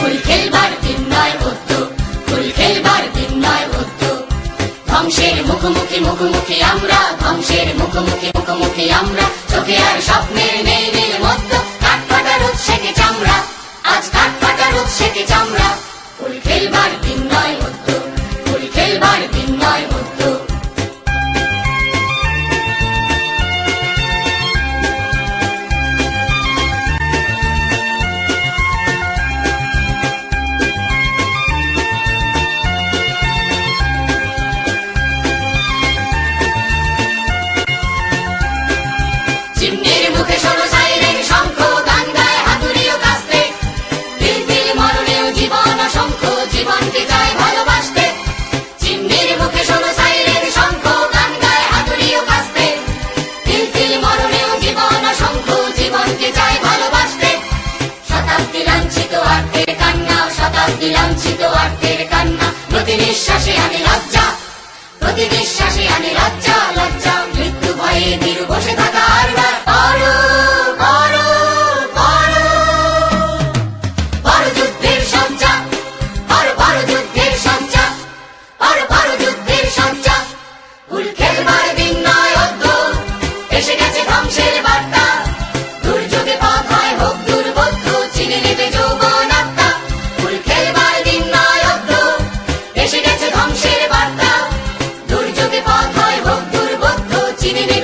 ফুল খেলবার দিন মুখোমুখি আমরা, ধ্বংসের আর স্বপ্নের নেই নীল মধ্য রোদ সেকে চামড়া। আজ কাঠ ফাটা রোদ সেকে চামড়া। ফুল খেলবার দিন নয় অদ্য ফুল খেলবার দিন নয় জীবনকে চাই ভালোবাসতে। চিমনির মুখে শোনো সাইরেন শঙ্খ, গান গায় হাতুড়িও কাস্তে তিল তিল মরণেও জীবন অসংখ্য, জীবনকে চাই ভালোবাসতে। শতাব্দী লাঞ্ছিত আর্থের কান্না, শতাব্দী লাঞ্ছিত আর্থের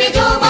ведем